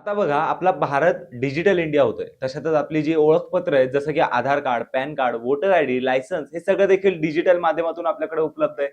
आता बघा आपला भारत डिजिटल इंडिया होतोय. तशातच आपली जी ओळखपत्र आहेत जसं की Aadhaar card PAN card voter I D licence हे सगळं देखील डिजिटल माध्यमातून आपल्याकडे उपलब्ध आहे.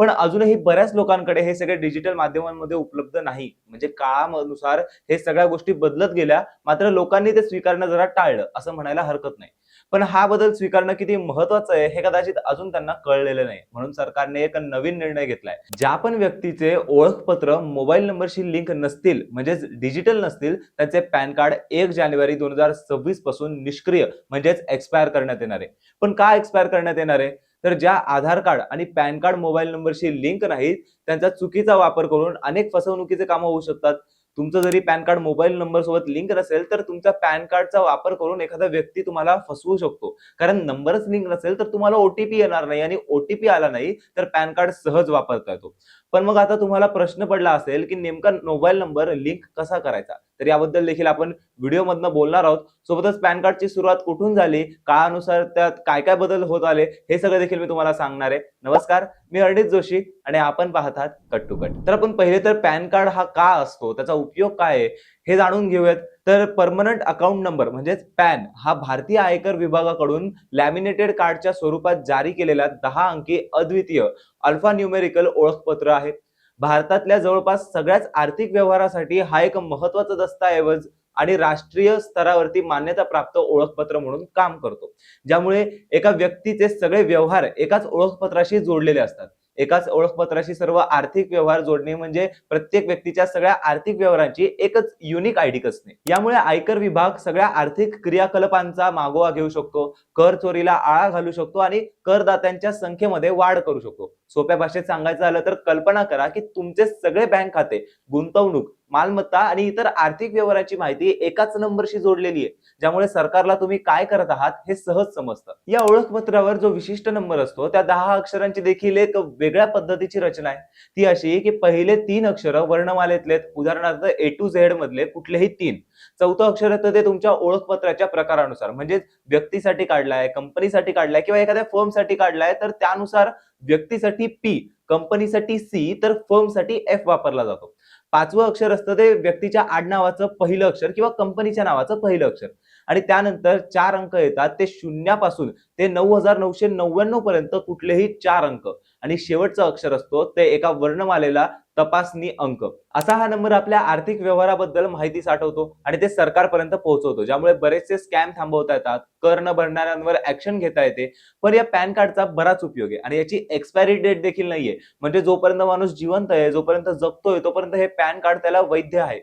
पण अजूनही बऱ्याच लोकांकडे हे सगळे डिजिटल माध्यमांमध्ये उपलब्ध नाही. म्हणजे काळानुसार हे सगळ्या गोष्टी बदलत गेल्या मात्र लोकांनी ते स्वीकारणं जरा टाळलं असं म्हणायला हरकत नाही. पण हा बदल स्वीकारणं किती महत्वाचं आहे हे कदाचित अजून त्यांना कळलेलं नाही. म्हणून सरकारने एक नवीन निर्णय घेतलाय. ज्या पण व्यक्तीचे ओळखपत्र मोबाईल नंबरशी लिंक नसतील म्हणजेच डिजिटल नसतील त्यांचे पॅन कार्ड एक जानेवारी दोन हजार सव्वीसपासून निष्क्रिय म्हणजेच एक्सपायर करण्यात येणार आहे. पण का एक्सपायर करण्यात येणार आहे? तर ज्या आधार कार्ड आणि पॅन कार्ड मोबाईल नंबरशी लिंक नाहीत त्यांचा चुकीचा वापर करून अनेक फसवणुकीचे कामं होऊ शकतात. तुमचं जरी पॅन कार्ड मोबाईल नंबर सोबत लिंक नसेल तर तुमचा पॅन कार्डचा वापर करून एखादा व्यक्ती तुम्हाला फसवू शकतो. कारण नंबरच लिंक नसेल तर तुम्हाला ओटीपी येणार नाही आणि ओटीपी आला नाही तर पॅन कार्ड सहज वापरता येतो. पण मग आता तुम्हाला प्रश्न पडला असेल की नेमका मोबाईल नंबर लिंक कसा करायचा? तर याबद्दल देखील आपण व्हिडिओमधनं बोलणार आहोत. सोबतच पॅन कार्डची सुरुवात कुठून झाली? काळानुसार त्यात काय काय बदल होत आले? हे सगळं देखील मी तुम्हाला सांगणार आहे. नमस्कार मी अर्णित जोशी आणि आपण पाहतात कट टू कट. तर आपण पहिले तर पॅन कार्ड हा का असतो? त्याचा उपयोग काय आहे? हे जाणून घेऊयात. तर परमनंट अकाउंट नंबर म्हणजेच पॅन हा भारतीय आयकर विभागाकडून लॅमिनेटेड कार्डच्या स्वरूपात जारी केलेला दहा अंकी अद्वितीय अल्फा न्यूमेरिकल ओळखपत्र आहे. भारतातल्या जवळपास सगळ्याच आर्थिक व्यवहारासाठी हा एक महत्त्वाचा दस्तऐवज आणि राष्ट्रीय स्तरावरती मान्यता प्राप्त ओळखपत्र म्हणून काम करतो. ज्यामुळे एका व्यक्तीचे सगळे व्यवहार एकाच ओळखपत्राशी जोडलेले असतात. एकाच ओळखपत्राशी सर्व आर्थिक व्यवहार जोडणे म्हणजे प्रत्येक व्यक्तीच्या सगळ्या आर्थिक व्यवहारांची एकच युनिक आयडी असणे. यामुळे आयकर विभाग सगळ्या आर्थिक क्रियाकलापांचा मागोवा घेऊ शकतो कर चोरीला आळा घालू शकतो आणि करदात्यांच्या संख्येमध्ये वाढ करू शकतो. सोप्या भाषेत सांगायचं झालं तर कल्पना करा की तुमचे सगळे बँक खाते गुंतवणूक मालमत्ता आणि इतर आर्थिक व्यवहाराची माहिती एकाच नंबरशी जोडलेली आहे ज्यामुळे सरकारला तुम्ही काय करत आहात हे सहज समजतं. या ओळखपत्रावर जो विशिष्ट नंबर असतो त्या दहा अक्षरांची देखील एक वेगळ्या पद्धतीची रचना आहे. ती अशी की पहिले तीन अक्षर वर्णमालेतले उदाहरणार्थ ए टू झेड मधले कुठलेही तीन. चौथं अक्षर तर ते तुमच्या ओळखपत्राच्या प्रकारानुसार म्हणजे व्यक्तीसाठी काढलाय कंपनीसाठी काढलाय किंवा एखाद्या फर्मसाठी काढलाय तर त्यानुसार व्यक्तीसाठी पी कंपनीसाठी सी तर फर्मसाठी एफ वापरला जातो. पाचवं अक्षर असतं ते व्यक्तीच्या आडनावाचं पहिलं अक्षर किंवा कंपनीच्या नावाचं पहिलं अक्षर. आणि त्यानंतर चार अंक येतात ते शून्यापासून ते नऊ हजार नऊशे नव्याण्णव पर्यंत कुठलेही चार अंक. आणि शेवटचं अक्षर असतो ते एका वर्णमालेला तपासणी अंक. असा हा नंबर आपल्या आर्थिक व्यवहाराबद्दल माहिती साठवतो आणि ते सरकारपर्यंत पोहोचवतो ज्यामुळे बरेचसे स्कॅम थांबवता येतात कर न भरणाऱ्यांवर ऍक्शन घेता येते. पण या पॅन कार्डचा बराच उपयोग आहे आणि याची एक्सपायरी डेट देखील नाहीये. म्हणजे जोपर्यंत माणूस जिवंत आहे जोपर्यंत जगतोय तोपर्यंत हे पॅन कार्ड त्याला वैध आहे.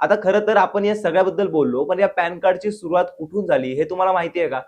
आता खरं तर आपण या सगळ्याबद्दल बोललो पण या पॅन कार्डची सुरुवात कुठून झाली हे तुम्हाला माहिती आहे का?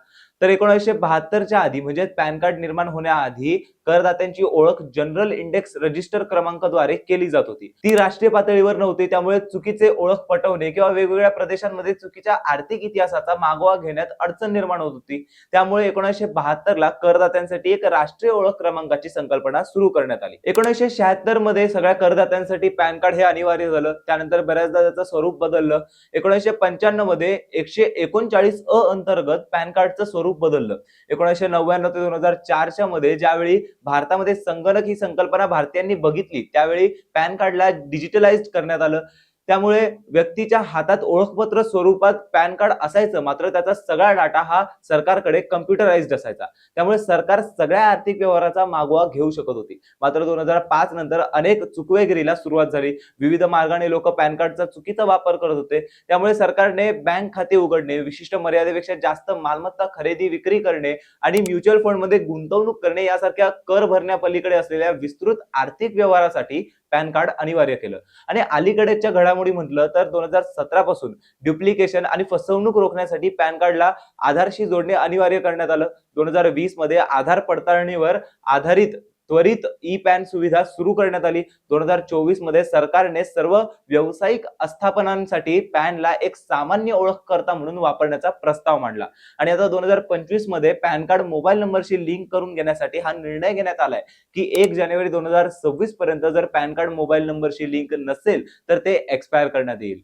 तर एकोणीसशे बहात्तरच्या आधी म्हणजे पॅन कार्ड निर्माण होण्याआधी करदात्यांची ओळख जनरल इंडेक्स रजिस्टर क्रमांकाद्वारे केली जात होती. ती राष्ट्रीय पातळीवर नव्हती त्यामुळे चुकीचे ओळख पटवणे किंवा वेगवेगळ्या प्रदेशांमध्ये चुकीच्या आर्थिक इतिहासाचा मागोवा घेण्यात अडचण निर्माण होत होती. त्यामुळे एकोणीसशे बहात्तर ला करदात्यांसाठी एक राष्ट्रीय ओळख क्रमांकाची संकल्पना सुरू करण्यात आली. एकोणीसशे शहात्तरमध्ये सगळ्या करदात्यांसाठी पॅन कार्ड हे अनिवार्य झालं. त्यानंतर बऱ्याचदा त्याचं स्वरूप बदललं. एकोणीसशे पंच्याण्णवमध्ये एकशे एकोणचाळीस अ अंतर्गत पॅन कार्डचं स्वरूप बदललं. एकोणीसशे नव्याण्णव ते दोन हजार चारच्या मध्ये ज्यावेळी भारतामध्ये संगणक ही संकल्पना भारतीयांनी बघितली. त्यावेळी पॅन कार्डला डिजिटलाइज करण्यात आलं. त्यामुळे व्यक्तीच्या हातात ओळखपत्र स्वरूपात पॅन कार्ड असायचं मात्र त्याचा सगळा डाटा हा सरकारकडे कम्प्युटराइज्ड असायचा. त्यामुळे सरकार सगळ्या आर्थिक व्यवहाराचा मागोवा घेऊ शकत होती. मात्र दोन हजार पाच नंतर अनेक चुकवेगिरीला सुरुवात झाली. विविध मार्गाने लोक पॅन कार्डचा चुकीचा वापर करत होते. त्यामुळे सरकारने बँक खाते उघडणे विशिष्ट मर्यादेपेक्षा जास्त मालमत्ता खरेदी विक्री करणे आणि म्युच्युअल फंडमध्ये गुंतवणूक करणे यासारख्या कर भरण्यापलीकडे असलेल्या विस्तृत आर्थिक व्यवहारासाठी पॅन कार्ड अनिवार्य केलं. आणि अलीकडेच्या घडामोडी म्हटलं तर दोन हजार सतरा पासून ड्युप्लिकेशन आणि फसवणूक रोखण्यासाठी पॅन कार्डला आधारशी जोडणे अनिवार्य करण्यात आलं. दोन हजार वीसमध्ये आधार पडताळणीवर आधारित त्वरित ई पॅन सुविधा सुरू करण्यात आली. दोन हजार चोवीसमध्ये सरकारने सर्व व्यावसायिक आस्थापनांसाठी पॅनला एक सामान्य ओळखकर्ता म्हणून वापरण्याचा प्रस्ताव मांडला. आणि आता दोन हजार पंचवीसमध्ये पॅन कार्ड मोबाईल नंबरशी लिंक करून घेण्यासाठी हा निर्णय घेण्यात आलाय की एक जानेवारी दोन हजार सव्वीस पर्यंत जर पॅन कार्ड मोबाईल नंबरशी लिंक नसेल तर ते एक्सपायर करण्यात येईल.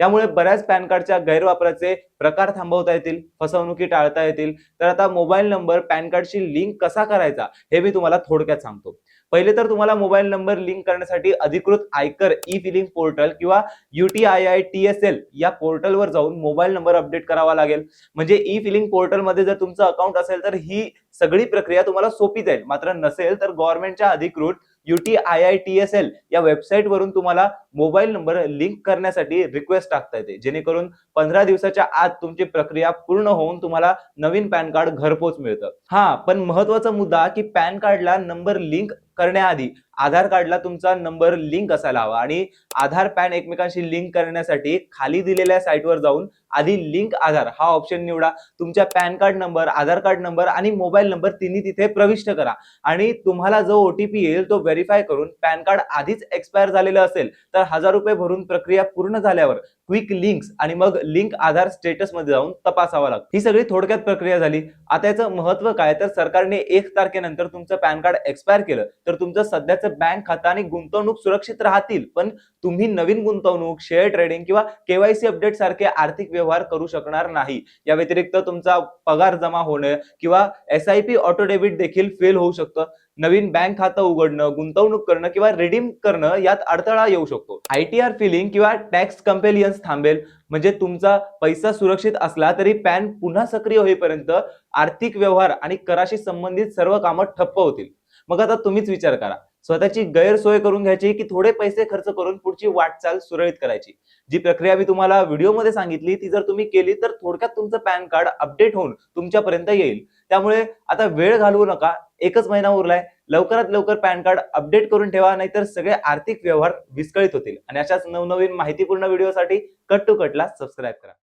त्यामुळे बऱ्याच पॅन कार्डच्या गैरवापराचे प्रकार थांबवता येतील फसवणुकी टाळता येतील. तर आता मोबाईल नंबर पॅन कार्डशी लिंक कसा करायचा हे मी तुम्हाला थोडक्यात सांगतो. पहिले तर तुम्हाला मोबाईल नंबर लिंक करण्यासाठी अधिकृत आयकर ई फिलिंग पोर्टल किंवा UTI I T S L या पोर्टलवर जाऊन मोबाईल नंबर अपडेट करावा लागेल. म्हणजे ई फिलिंग पोर्टलमध्ये जर तुमचं अकाउंट असेल तर ही सगळी प्रक्रिया तुम्हाला सोपी जाईल. मात्र नसेल तर गव्हर्नमेंटच्या अधिकृत UT I I T S L या वेबसाईट वरून तुम्हाला मोबाईल नंबर लिंक करण्यासाठी रिक्वेस्ट टाकता येते. जेणेकरून पंधरा दिवसाच्या आत तुमची प्रक्रिया पूर्ण होऊन तुम्हाला नवीन पॅन कार्ड घरपोच मिळतं. हा पण महत्त्वाचा मुद्दा की पॅन कार्डला नंबर लिंक करण्याआधी आधार कार्डला तुमचा नंबर लिंक असायला हवा आणि आधार पॅन एकमेकांशी लिंक करण्यासाठी खाली दिलेल्या साईटवर जाऊन आधी लिंक आधार हा ऑप्शन निवडा. तुमच्या PAN card number Aadhaar card number आणि मोबाईल नंबर तिन्ही तिथे प्रविष्ट करा. आणि तुम्हाला जो ओटीपी येईल तो व्हेरीफाय करून पॅन कार्ड आधीच एक्सपायर झालेलं असेल तर हजार रुपये भरून प्रक्रिया पूर्ण झाल्यावर क्विक लिंक्स आणि मग लिंक आधार स्टेटसमध्ये जाऊन तपासावा लागतो. ही सगळी थोडक्यात प्रक्रिया झाली. आता याचं महत्त्व काय? तर सरकारने एक तारखेनंतर तुमचं पॅन कार्ड एक्सपायर केलं तर तुमचं सध्याचं बँक खातं आणि गुंतवणूक सुरक्षित राहतील पण तुम्ही नवीन गुंतवणूक शेअर ट्रेडिंग किंवा केवायसी अपडेट सारखे आर्थिक व्यवहार करू शकणार नाही. या व्यतिरिक्त तुमचा पगार जमा होणं किंवा S I P auto debit देखील फेल होऊ शकतं. नवीन बँक खातं उघडणं गुंतवणूक करणं किंवा रिडीम करणं यात अडथळा येऊ शकतो. आयटीआर फिलिंग किंवा टॅक्स कंपेलियन्स थांबेल. म्हणजे तुमचा पैसा सुरक्षित असला तरी पॅन पुन्हा सक्रिय होईपर्यंत आर्थिक व्यवहार आणि कराशी संबंधित सर्व कामं ठप्प होतील. मग आता तुम्हीच विचार करा. स्वतःची गैरसोय करून घ्यायची की थोडे पैसे खर्च करून पुढची वाटचाल सुरळीत करायची? जी प्रक्रिया मी तुम्हाला व्हिडिओमध्ये सांगितली ती जर तुम्ही केली तर थोडक्यात तुमचं पॅन कार्ड अपडेट होऊन तुमच्यापर्यंत येईल. त्यामुळे आता वेळ घालवू नका. एकच महिना उरलाय. लवकरात लवकर पॅन कार्ड अपडेट करून ठेवा नाहीतर सगळे आर्थिक व्यवहार विस्कळीत होतील. आणि अशाच नवनवीन माहितीपूर्ण व्हिडिओसाठी कट टू कटला सबस्क्राईब करा.